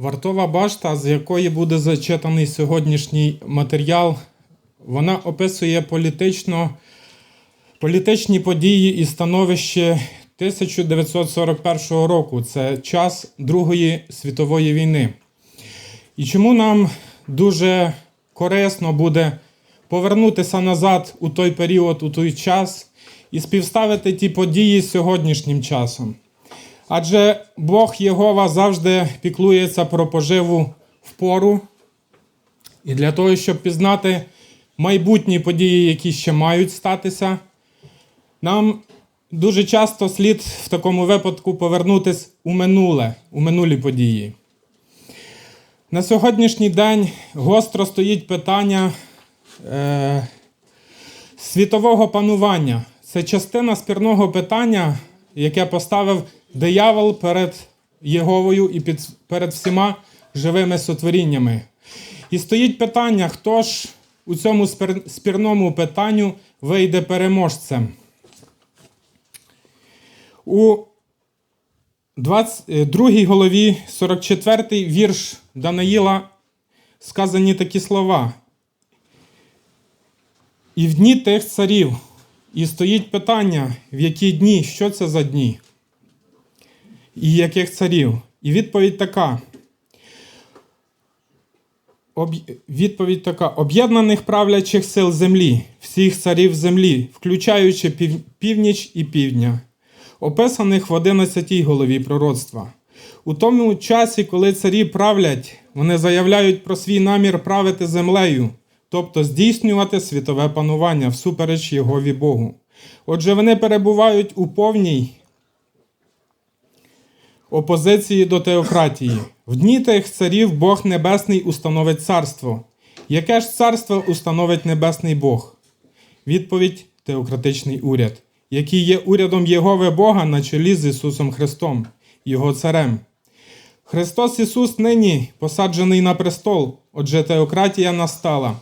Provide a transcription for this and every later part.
Вартова башта, з якої буде зачитаний сьогоднішній матеріал, вона описує політично, політичні події і становище 1941 року. Це час Другої світової війни. І чому нам дуже корисно буде повернутися назад у той період, у той час і співставити ті події з сьогоднішнім часом? Адже Бог Єгова завжди піклується про поживу в пору. І для того, щоб пізнати майбутні події, які ще мають статися, нам дуже часто слід в такому випадку повернутися у минуле, у минулі події. На сьогоднішній день гостро стоїть питання е, світового панування. Це частина спірного питання, яке поставив диявол перед Єговою і під, перед всіма живими сотворіннями. І стоїть питання, хто ж у цьому спір, спірному питанню вийде переможцем. У 22 голові 44 вірш Данаїла сказані такі слова. І в дні тих царів. І стоїть питання, в які дні, що це за дні, і яких царів. І відповідь така. Відповідь така: об'єднаних правлячих сил землі, всіх царів землі, включаючи пів... північ і півдня, описаних в 11 голові пророцтва. У тому часі, коли царі правлять, вони заявляють про свій намір правити землею, тобто здійснювати світове панування всупереч Єгові Богу. Отже, вони перебувають у повній опозиції до теократії. В дні тих царів Бог Небесний установить царство. Яке ж царство установить Небесний Бог? Відповідь теократичний уряд, який є урядом Єгови Бога на чолі з Ісусом Христом, Його Царем. Христос Ісус нині посаджений на престол, отже, теократія настала.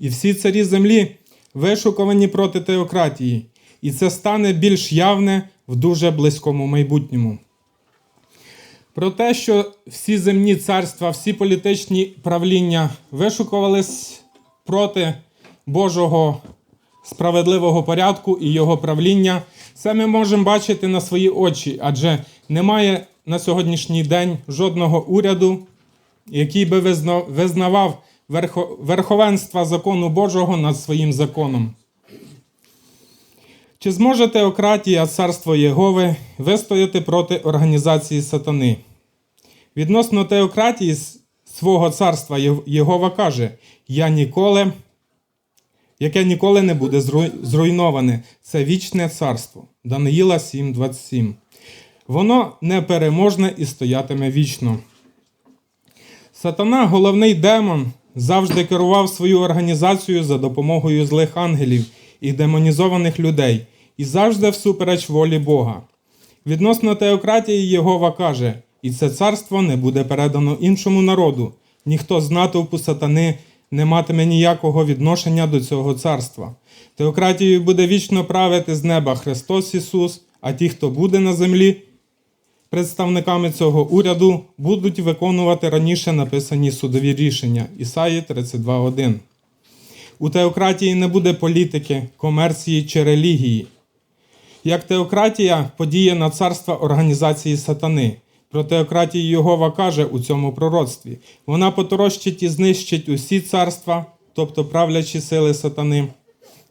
І всі царі землі вишукувані проти теократії, і це стане більш явне в дуже близькому майбутньому. Про те, що всі земні царства, всі політичні правління вишукувались проти Божого справедливого порядку і його правління, це ми можемо бачити на свої очі, адже немає на сьогоднішній день жодного уряду, який би визнавав верховенства закону Божого над своїм законом. Чи зможе теократія царство Єгови вистояти проти організації сатани? Відносно теократії свого царства Єгова каже: Я ніколи, яке ніколи не буде зруйноване, це вічне царство. Даниїла 7,27. Воно непереможне і стоятиме вічно. Сатана, головний демон, завжди керував свою організацію за допомогою злих ангелів і демонізованих людей, і завжди всупереч волі Бога. Відносно теократії Єгова каже, і це царство не буде передано іншому народу, ніхто з натовпу сатани не матиме ніякого відношення до цього царства. Теократією буде вічно правити з неба Христос Ісус, а ті, хто буде на землі, представниками цього уряду, будуть виконувати раніше написані судові рішення Ісаї 32.1. У теократії не буде політики, комерції чи релігії. Як теократія подіє на царства організації сатани. Про теократію Йогова каже у цьому пророцтві. Вона поторощить і знищить усі царства, тобто правлячі сили сатани.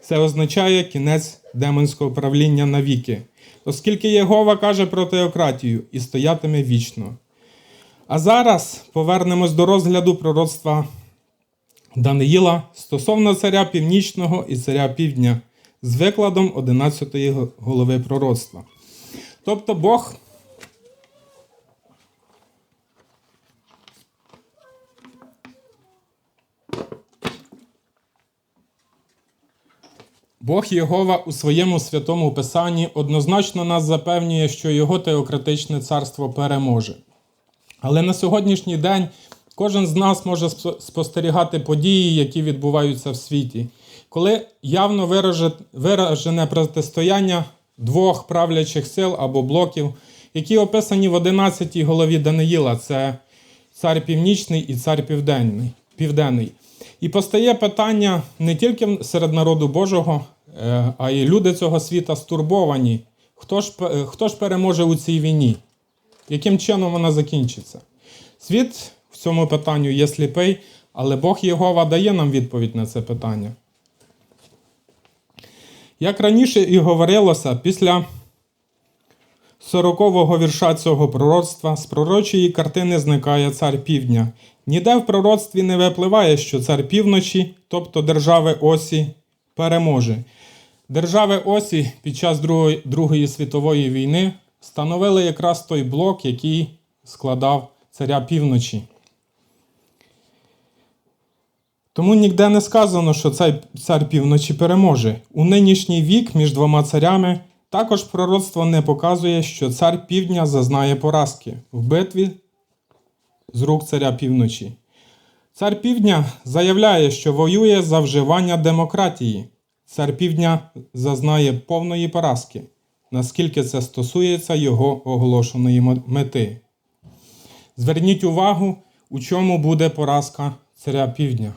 Це означає кінець демонського правління навіки, оскільки Єгова каже про теократію і стоятиме вічно. А зараз повернемось до розгляду пророцтва Даниїла стосовно царя північного і царя півдня з викладом 11 голови пророцтва. Тобто Бог. Бог Єгова у своєму святому Писанні однозначно нас запевнює, що його теократичне царство переможе. Але на сьогоднішній день кожен з нас може спостерігати події, які відбуваються в світі, коли явно виражене протистояння двох правлячих сил або блоків, які описані в 11 голові Даниїла. Це цар північний і цар південний. І постає питання не тільки серед народу Божого, а й люди цього світа стурбовані. Хто ж, хто ж переможе у цій війні? Яким чином вона закінчиться? Світ в цьому питанню є сліпий, але Бог Єгова дає нам відповідь на це питання. Як раніше і говорилося, після 40-го вірша цього пророцтва з пророчої картини зникає цар півдня. Ніде в пророцтві не випливає, що цар півночі, тобто держави Осі, переможе. Держави Осі під час Другої, Другої світової війни становили якраз той блок, який складав царя півночі. Тому ніде не сказано, що цей цар півночі переможе. У нинішній вік між двома царями також пророцтво не показує, що цар півдня зазнає поразки в битві з рук царя півночі. Цар півдня заявляє, що воює за вживання демократії. Цар півдня зазнає повної поразки, наскільки це стосується його оголошеної мети. Зверніть увагу, у чому буде поразка царя півдня.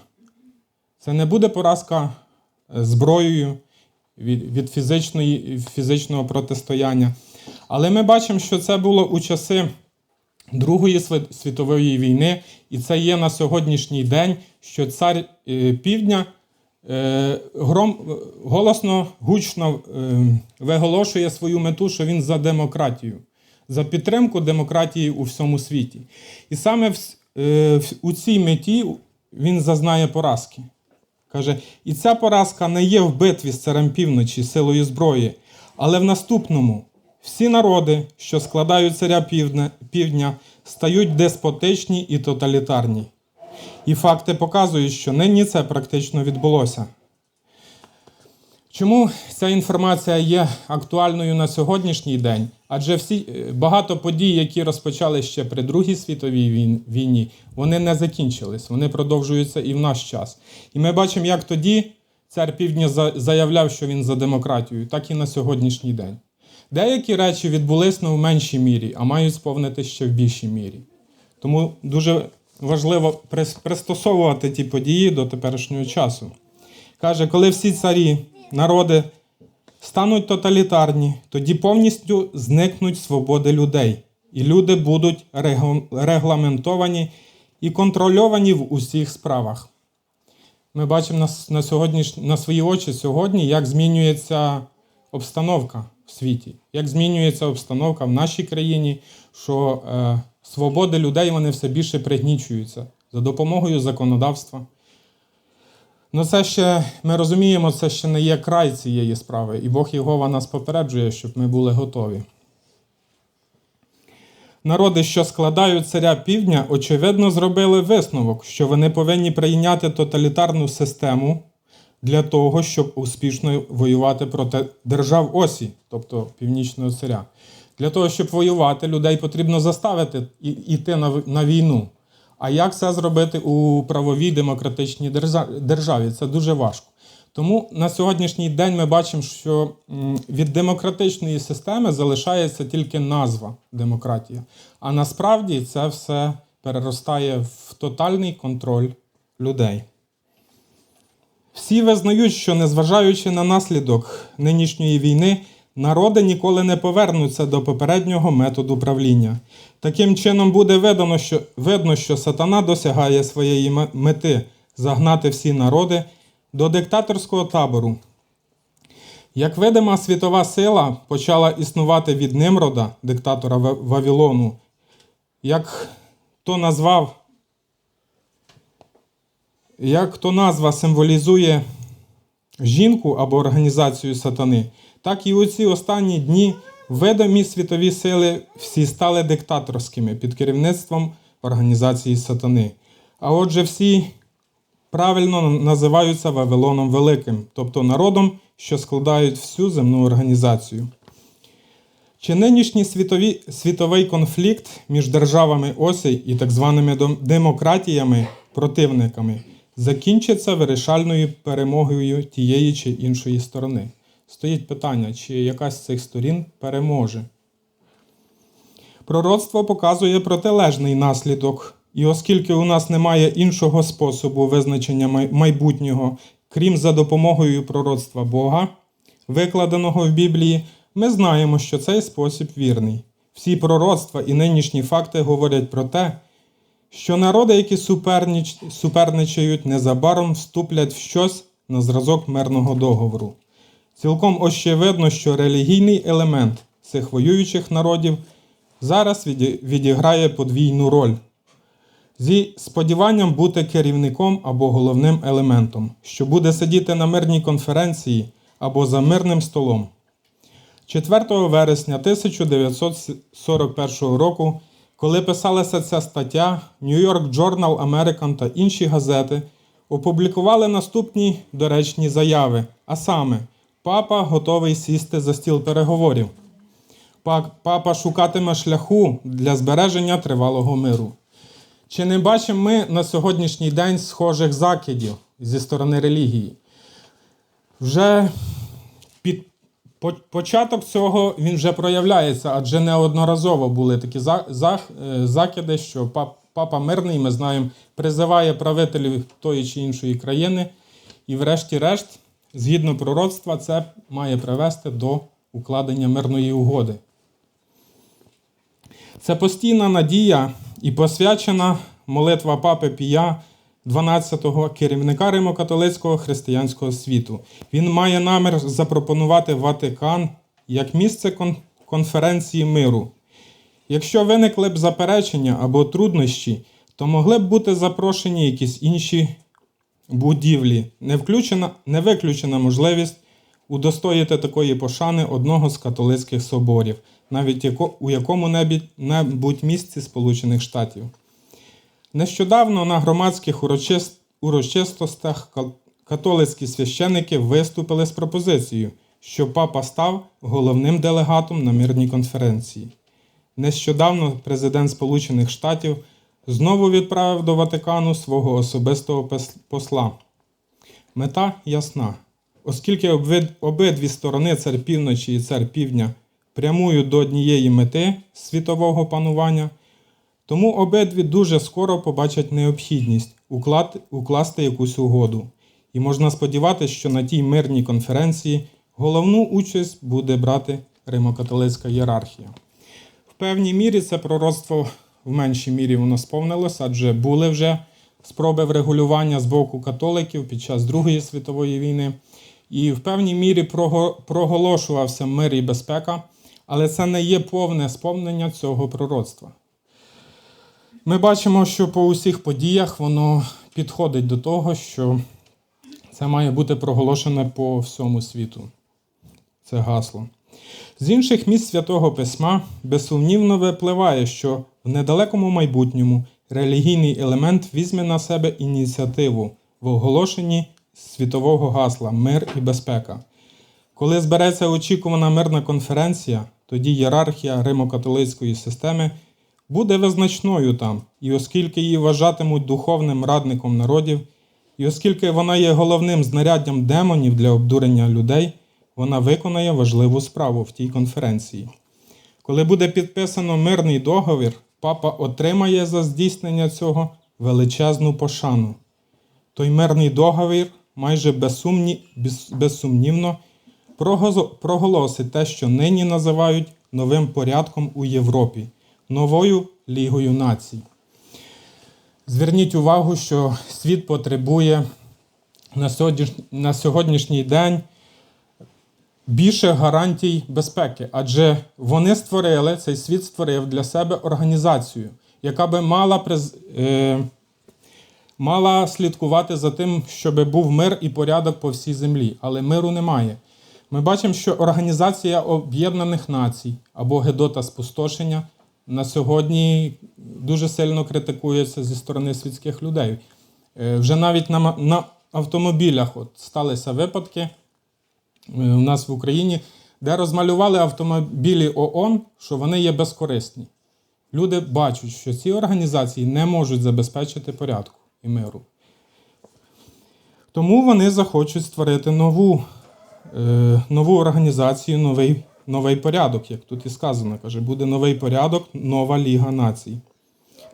Це не буде поразка е, зброєю від, фізичної, фізичного протистояння. Але ми бачимо, що це було у часи Другої світової війни, і це є на сьогоднішній день, що цар е, півдня гром, е, голосно, гучно е, виголошує свою мету, що він за демократію, за підтримку демократії у всьому світі. І саме е, у цій меті він зазнає поразки. Каже, і ця поразка не є в битві з царем півночі силою зброї, але в наступному всі народи, що складають царя півдня, стають деспотичні і тоталітарні. І факти показують, що нині це практично відбулося. Чому ця інформація є актуальною на сьогоднішній день? Адже всі е, багато подій, які розпочали ще при Другій світовій війні, вони не закінчились, вони продовжуються і в наш час. І ми бачимо, як тоді цар півдня заявляв, що він за демократію, так і на сьогоднішній день. Деякі речі відбулись ну, в меншій мірі, а мають сповнити ще в більшій мірі. Тому дуже важливо прис- пристосовувати ті події до теперішнього часу. Каже, коли всі царі, народи стануть тоталітарні, тоді повністю зникнуть свободи людей, і люди будуть регламентовані і контрольовані в усіх справах. Ми бачимо на, на, сьогодніш... на свої очі сьогодні, як змінюється обстановка в світі, як змінюється обстановка в нашій країні, що е, свободи людей вони все більше пригнічуються за допомогою законодавства. Ну, це ще ми розуміємо, це ще не є край цієї справи, і Бог Єгова нас попереджує, щоб ми були готові. Народи, що складають царя півдня, очевидно зробили висновок, що вони повинні прийняти тоталітарну систему для того, щоб успішно воювати проти держав осі, тобто північного царя. Для того, щоб воювати, людей потрібно заставити йти на, війну. А як це зробити у правовій демократичній державі? Це дуже важко. Тому на сьогоднішній день ми бачимо, що від демократичної системи залишається тільки назва демократія. А насправді це все переростає в тотальний контроль людей. Всі визнають, що незважаючи на наслідок нинішньої війни, народи ніколи не повернуться до попереднього методу правління. Таким чином буде видно, що, видно, що сатана досягає своєї мети загнати всі народи до диктаторського табору. Як видима світова сила почала існувати від Nimрода, диктатора Ва- Вавилону, як то назвав як то назва символізує жінку або організацію сатани, так і у ці останні дні видимі світові сили всі стали диктаторськими під керівництвом організації сатани. А отже, всі правильно називаються Вавилоном Великим, тобто народом, що складають всю земну організацію. Чи нинішній світові, світовий конфлікт між державами Осі і так званими демократіями, противниками, закінчиться вирішальною перемогою тієї чи іншої сторони? Стоїть питання, чи якась з цих сторін переможе. Пророцтво показує протилежний наслідок І оскільки у нас немає іншого способу визначення майбутнього, крім за допомогою пророцтва Бога, викладеного в Біблії, ми знаємо, що цей спосіб вірний. Всі пророцтва і нинішні факти говорять про те, що народи, які суперніч... суперничають, незабаром вступлять в щось на зразок мирного договору. Цілком очевидно, що релігійний елемент цих воюючих народів зараз відіграє подвійну роль зі сподіванням бути керівником або головним елементом, що буде сидіти на мирній конференції або за мирним столом. 4 вересня 1941 року, коли писалася ця стаття, New York Journal American та інші газети опублікували наступні доречні заяви, а саме, папа готовий сісти за стіл переговорів. Папа шукатиме шляху для збереження тривалого миру. Чи не бачимо ми на сьогоднішній день схожих закидів зі сторони релігії? Вже під початок цього він вже проявляється, адже неодноразово були такі е, закиди, що папа мирний, ми знаємо, призиває правителів тої чи іншої країни, і, врешті-решт, згідно пророцтва, це має привести до укладення мирної угоди. Це постійна надія і посвячена молитва папи Пія 12-го керівника Римо-католицького християнського світу. Він має намір запропонувати Ватикан як місце конференції миру. Якщо виникли б заперечення або труднощі, то могли б бути запрошені якісь інші будівлі. Не, включена, не виключена можливість удостоїти такої пошани одного з католицьких соборів, навіть яко, у якому-небудь місці Сполучених Штатів. Нещодавно на громадських урочис- урочистостях католицькі священики виступили з пропозицією, що папа став головним делегатом на мирній конференції. Нещодавно президент Сполучених Штатів знову відправив до Ватикану свого особистого посла. Мета ясна. Оскільки обидві сторони цар півночі і цар півдня прямують до однієї мети світового панування, тому обидві дуже скоро побачать необхідність укласти якусь угоду. І можна сподіватися, що на тій мирній конференції головну участь буде брати римокатолицька ієрархія. В певній мірі це пророцтво в меншій мірі воно сповнилося, адже були вже спроби врегулювання з боку католиків під час Другої світової війни. І в певній мірі проголошувався мир і безпека, але це не є повне сповнення цього пророцтва. Ми бачимо, що по усіх подіях воно підходить до того, що це має бути проголошене по всьому світу. Це гасло. З інших місць Святого Письма безсумнівно випливає, що в недалекому майбутньому релігійний елемент візьме на себе ініціативу в оголошенні світового гасла Мир і безпека. Коли збереться очікувана мирна конференція, тоді ієрархія римо-католицької системи буде визначною там, і оскільки її вважатимуть духовним радником народів, і оскільки вона є головним знаряддям демонів для обдурення людей, вона виконає важливу справу в тій конференції. Коли буде підписано мирний договір, папа отримає за здійснення цього величезну пошану. Той мирний договір майже безсумні, безсумнівно проголосить те, що нині називають новим порядком у Європі, новою Лігою націй. Зверніть увагу, що світ потребує на сьогоднішній день більше гарантій безпеки, адже вони створили, цей світ створив для себе організацію, яка би мала, приз, е, мала слідкувати за тим, щоб був мир і порядок по всій землі, але миру немає. Ми бачимо, що Організація Об'єднаних Націй або Гедота Спустошення на сьогодні дуже сильно критикується зі сторони світських людей. Е, Вже навіть на, на автомобілях от сталися випадки у нас в Україні, де розмалювали автомобілі ООН, що вони є безкорисні. Люди бачать, що ці організації не можуть забезпечити порядку і миру. Тому вони захочуть створити нову, е, нову організацію, новий, новий порядок, як тут і сказано. Каже, буде новий порядок, нова Ліга націй.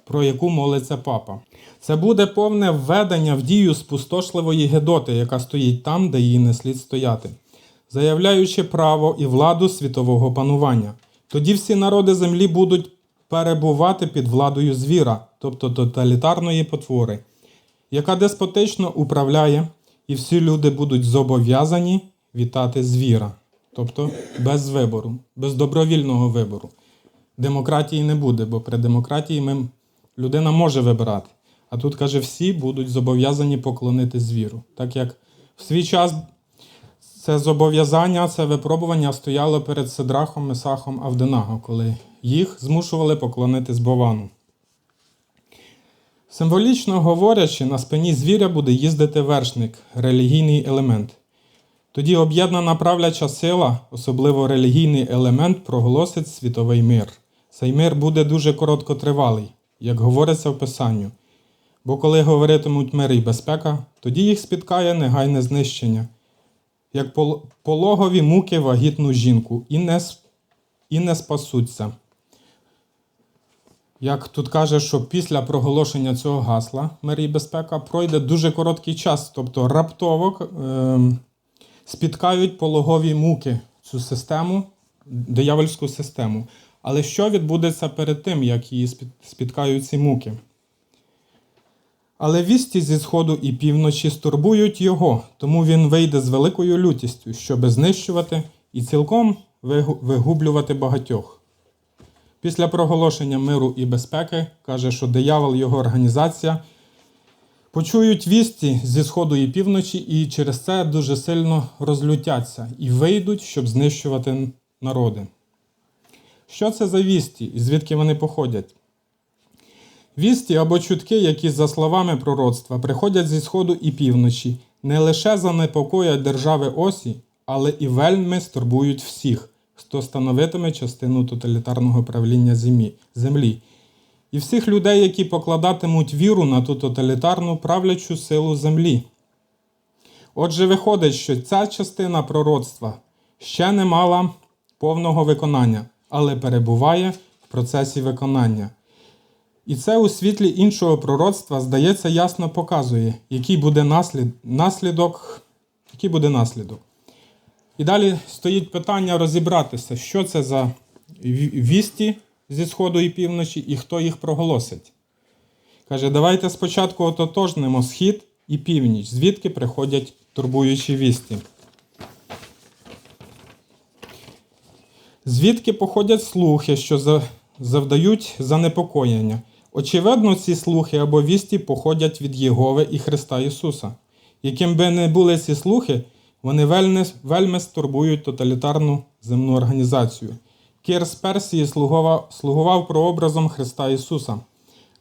про яку молиться папа. Це буде повне введення в дію спустошливої Гедоти, яка стоїть там, де їй не слід стояти, заявляючи право і владу світового панування. Тоді всі народи землі будуть перебувати під владою звіра, тобто тоталітарної потвори, яка деспотично управляє, і всі люди будуть зобов'язані вітати звіра, тобто без вибору, без добровільного вибору. Демократії не буде, бо при демократії ми, людина може вибирати. А тут каже, всі будуть зобов'язані поклонити звіру. Так як в свій час це зобов'язання, це випробування стояло перед Сидрахом, Месахом Авденаго, коли їх змушували поклонитись Бовану. Символічно говорячи, на спині звіря буде їздити вершник, релігійний елемент. Тоді об'єднана правляча сила, особливо релігійний елемент, проголосить світовий мир. Цей мир буде дуже короткотривалий, як говориться в Писанню. Бо коли говоритимуть мир і безпека, тоді їх спіткає негайне знищення, як пологові муки вагітну жінку, і не, і не спасуться. Як тут каже, що після проголошення цього гасла мир і безпека пройде дуже короткий час, тобто раптово ем, спіткають пологові муки цю систему, диявольську систему. Але що відбудеться перед тим, як її спіткають ці муки? Але вісті зі сходу і півночі стурбують його, тому він вийде з великою лютістю, щоби знищувати і цілком вигублювати багатьох. Після проголошення миру і безпеки каже, що диявол його організація почують вісті зі сходу і півночі, і через це дуже сильно розлютяться і вийдуть, щоб знищувати народи. Що це за вісті і звідки вони походять? Вісті або чутки, які, за словами пророцтва, приходять зі сходу і півночі, не лише занепокоять держави осі, але і вельми стурбують всіх, хто становитиме частину тоталітарного правління землі- і всіх людей, які покладатимуть віру на ту тоталітарну правлячу силу землі. Отже, виходить, що ця частина пророцтва ще не мала повного виконання, але перебуває в процесі виконання. І це у світлі іншого пророцтва, здається, ясно показує, який буде наслід, наслідок, який буде наслідок. І далі стоїть питання розібратися, що це за вісті зі сходу і півночі, і хто їх проголосить. Каже, давайте спочатку ототожнимо схід і північ, звідки приходять турбуючі вісті. Звідки походять слухи, що завдають занепокоєння? Очевидно, ці слухи або вісті походять від Єгови і Христа Ісуса. Яким би не були ці слухи, вони вельми, вельми стурбують тоталітарну земну організацію. Кир з Персії слугував, слугував прообразом Христа Ісуса,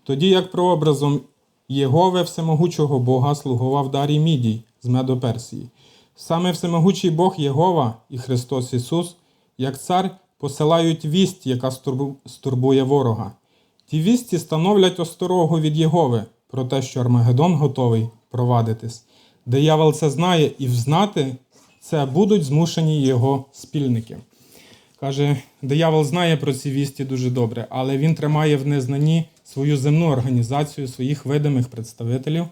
тоді як прообразом Єгови Всемогучого Бога слугував Дарій Мідій з Медоперсії. Саме Всемогучий Бог Єгова і Христос Ісус, як цар, посилають вість, яка стурбує ворога. Ті вісті становлять осторогу від Єгови про те, що Армагеддон готовий провадитись. Диявол це знає, і взнати це будуть змушені його спільники. Каже, диявол знає про ці вісті дуже добре, але він тримає в незнанні свою земну організацію, своїх видимих представителів.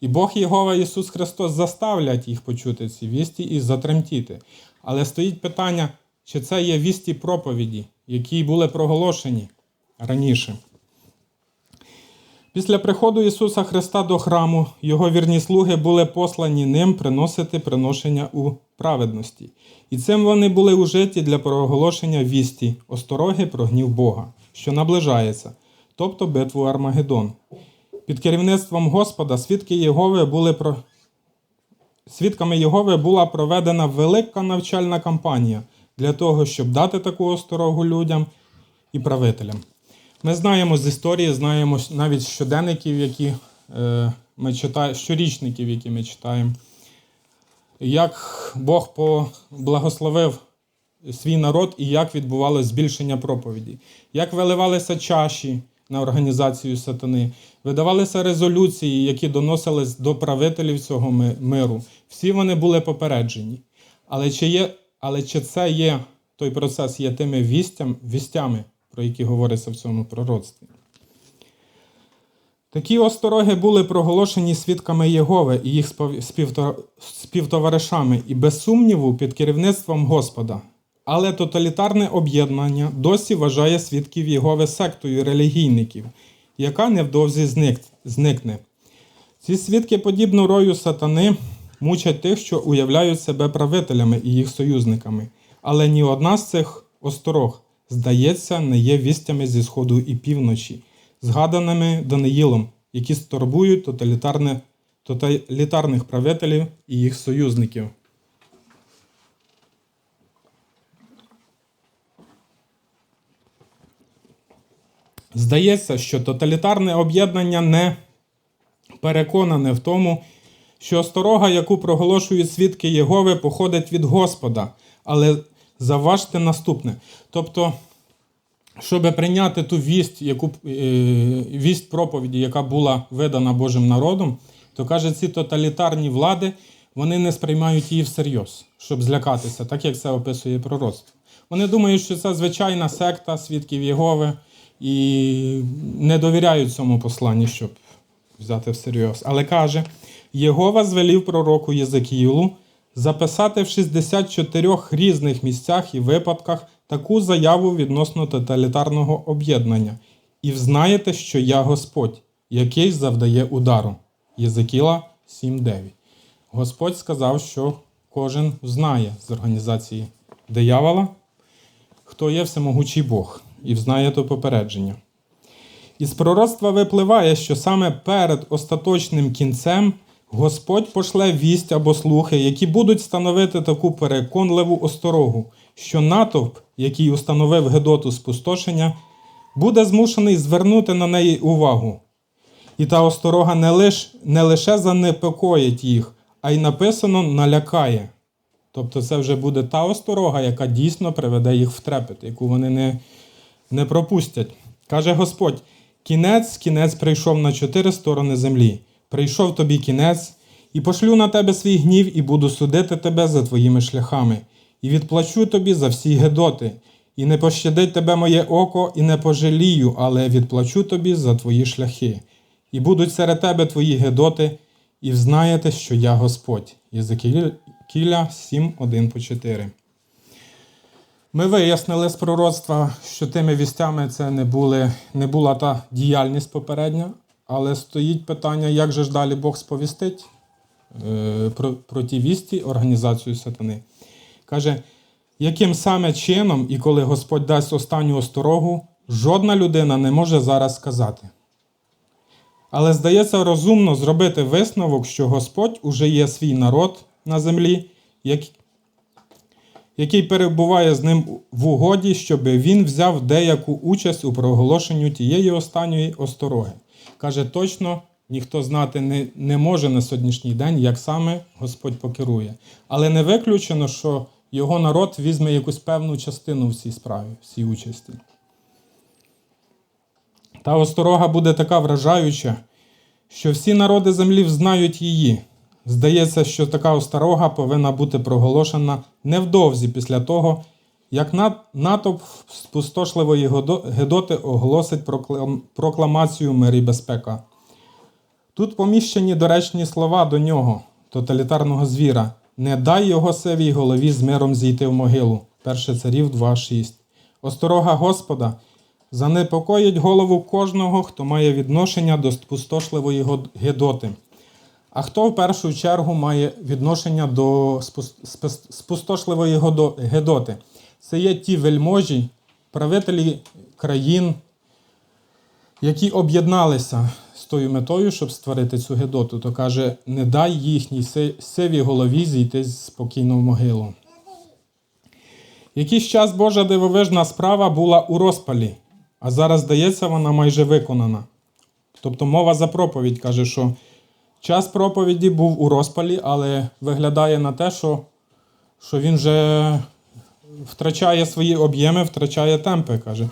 І Бог Єгова Ісус Христос заставлять їх почути ці вісті і затремтіти. Але стоїть питання, чи це є вісті проповіді, які були проголошені раніше. Після приходу Ісуса Христа до храму його вірні слуги були послані ним приносити приношення у праведності. І цим вони були ужиті для проголошення вісті, остороги про гнів Бога, що наближається, тобто битву Армагеддон. Під керівництвом Господа свідки Єгови були про... свідками Єгови була проведена велика навчальна кампанія для того, щоб дати таку осторогу людям і правителям. Ми знаємо з історії, знаємо навіть щоденників, які е, ми читаємо, щорічників, які ми читаємо, як Бог поблагословив свій народ і як відбувалося збільшення проповіді, як виливалися чаші на організацію сатани, видавалися резолюції, які доносились до правителів цього миру. Всі вони були попереджені. Але чи, є, але чи це є той процес є тими вістям, вістями, про які говориться в цьому пророцтві? Такі остороги були проголошені свідками Єгови і їх співтоваришами, і без сумніву під керівництвом Господа. Але тоталітарне об'єднання досі вважає свідків Єгови сектою релігійників, яка невдовзі зник- зникне. Ці свідки, подібно рою сатани, мучать тих, що уявляють себе правителями і їх союзниками. Але ні одна з цих осторог, здається, не є вістями зі сходу і півночі, згаданими Даниїлом, які стурбують тоталітарне, тоталітарних правителів і їх союзників. Здається, що тоталітарне об'єднання не переконане в тому, що осторога, яку проголошують свідки Єгови, походить від Господа. Але заважте наступне. Тобто, щоб прийняти ту вість, яку, е, вість проповіді, яка була видана Божим народом, то каже, ці тоталітарні влади вони не сприймають її всерйоз, щоб злякатися, так як це описує пророцтво. Вони думають, що це звичайна секта свідків Єгови і не довіряють цьому посланні, щоб взяти всерйоз. Але каже: Єгова звелів пророку Єзекіїлу записати в 64 різних місцях і випадках таку заяву відносно тоталітарного об'єднання. І взнаєте, що я Господь, який завдає удару. Єзекіла 7.9. Господь сказав, що кожен знає з організації диявола, хто є всемогучий Бог, і взнає то попередження. Із пророцтва випливає, що саме перед остаточним кінцем Господь пошле вість або слухи, які будуть становити таку переконливу осторогу, що натовп, який установив Гедоту спустошення, буде змушений звернути на неї увагу. І та осторога не, лиш, не лише занепокоїть їх, а й написано налякає. Тобто це вже буде та осторога, яка дійсно приведе їх в трепет, яку вони не, не пропустять. Каже Господь: кінець, кінець прийшов на чотири сторони землі. Прийшов тобі кінець, і пошлю на тебе свій гнів, і буду судити тебе за твоїми шляхами, і відплачу тобі за всі гедоти, і не пощадить тебе моє око, і не пожалію, але відплачу тобі за твої шляхи. І будуть серед тебе твої гедоти, і взнаєте, що я Господь. Єзекіля 7, 1 по 4. Ми вияснили з пророцтва, що тими вістями це не, були, не була та діяльність попередня, але стоїть питання, як же ж далі Бог сповістить е, про, про ті вісті організацію сатани. Каже, яким саме чином і коли Господь дасть останню осторогу, жодна людина не може зараз сказати. Але здається розумно зробити висновок, що Господь уже є свій народ на землі, як, який перебуває з ним в угоді, щоб він взяв деяку участь у проголошенню тієї останньої остороги. Каже, точно ніхто знати не, не може на сьогоднішній день, як саме Господь покерує. Але не виключено, що його народ візьме якусь певну частину в цій справі, в цій участі. Та осторога буде така вражаюча, що всі народи землі взнають її. Здається, що така осторога повинна бути проголошена невдовзі після того, як натовп спустошливої Гедоти оголосить проклам- прокламацію мир безпека. Тут поміщені доречні слова до нього, тоталітарного звіра. Не дай його севій голові з миром зійти в могилу. 1 царів 2.6. Осторога Господа занепокоїть голову кожного, хто має відношення до спустошливої Гедоти. А хто в першу чергу має відношення до спус- спус- спустошливої Гедоти? Це є ті вельможі, правителі країн, які об'єдналися з тою метою, щоб створити цю Гедоту, то каже: не дай їхній сивій голові зійти спокійно в могилу. Якийсь час Божа дивовижна справа була у розпалі, а зараз, здається, вона майже виконана. Тобто мова за проповідь каже, що час проповіді був у розпалі, але виглядає на те, що, що він вже втрачає свої об'єми, втрачає темпи, каже.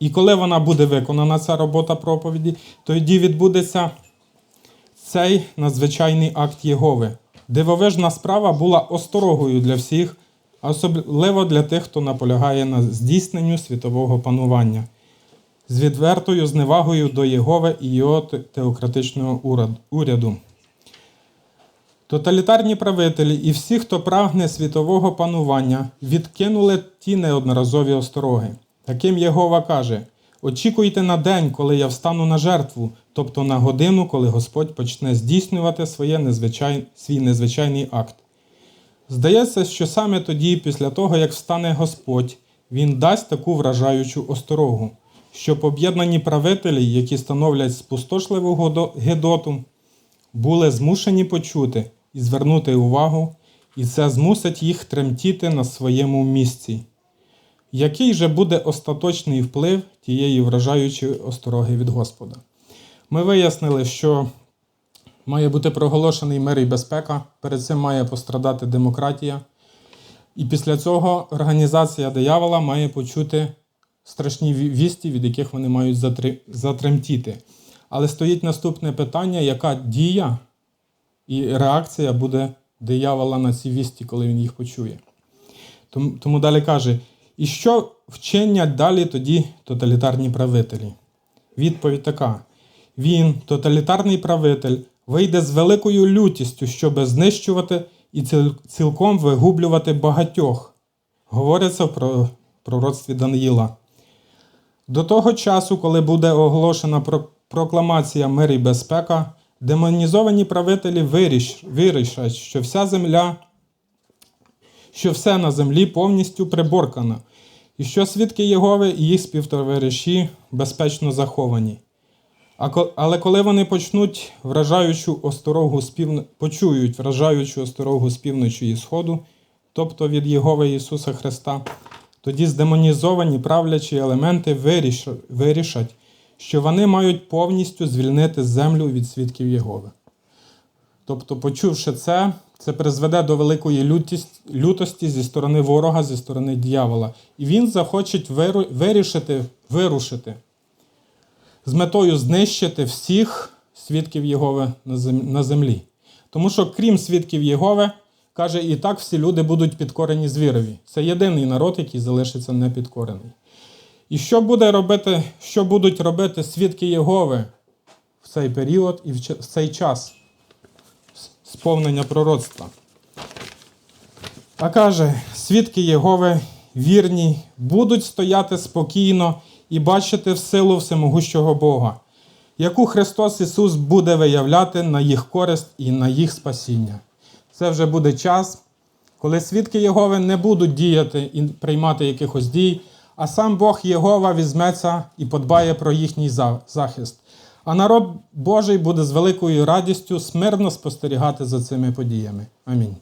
І коли вона буде виконана, ця робота проповіді, тоді відбудеться цей надзвичайний акт Єгови. Дивовижна справа була осторогою для всіх, особливо для тих, хто наполягає на здійсненню світового панування. з відвертою зневагою до Єгови і його теократичного уряду. Тоталітарні правителі і всі, хто прагне світового панування, відкинули ті неодноразові остороги. Таким Єгова каже: очікуйте на день, коли я встану на жертву, тобто на годину, коли Господь почне здійснювати своє незвичай... свій незвичайний акт. Здається, що саме тоді, після того, як встане Господь, Він дасть таку вражаючу осторогу, щоб об'єднані правителі, які становлять спустошливу гедоту, були змушені почути і звернути увагу, і це змусить їх тремтіти на своєму місці. Який же буде остаточний вплив тієї вражаючої остороги від Господа? Ми вияснили, що має бути проголошений мир і безпека, перед цим має пострадати демократія. І після цього організація диявола має почути страшні вісті, від яких вони мають затремтіти. Але стоїть наступне питання: яка дія і реакція буде диявола на ці вісті, коли він їх почує? Тому, далі каже: і що вчинять далі тоді тоталітарні правителі? Відповідь така: він, тоталітарний правитель, вийде з великою лютістю, щоб знищувати і цілком вигублювати багатьох. Говориться в пророцтві Даниїла. До того часу, коли буде оголошена прокламація мир і безпека, демонізовані правителі вирішать, що вся земля, що все на землі повністю приборкано, і що свідки Єгови і їх співтовариші безпечно заховані. Але коли вони почнуть вражаючу осторогу з півно... почують вражаючу осторогу з півночі і сходу, тобто від Єгови Ісуса Христа, тоді здемонізовані правлячі елементи виріш... вирішать, що вони мають повністю звільнити землю від свідків Єгови. Тобто, почувши це, це призведе до великої лютість, лютості зі сторони ворога, зі сторони дьявола. І він захоче вирішити, вирушити з метою знищити всіх свідків Єгови на землі. Тому що, крім свідків Єгови, каже, і так всі люди будуть підкорені звірові. Це єдиний народ, який залишиться непідкорений. І що буде робити, що будуть робити свідки Єгови в цей період і в цей час сповнення пророцтва? А каже, свідки Єгови вірні, будуть стояти спокійно і бачити в силу всемогущого Бога, яку Христос Ісус буде виявляти на їх користь і на їх спасіння. Це вже буде час, коли свідки Єгови не будуть діяти і приймати якихось дій, а сам Бог Єгова візьметься і подбає про їхній захист. А народ Божий буде з великою радістю смирно спостерігати за цими подіями. Амінь.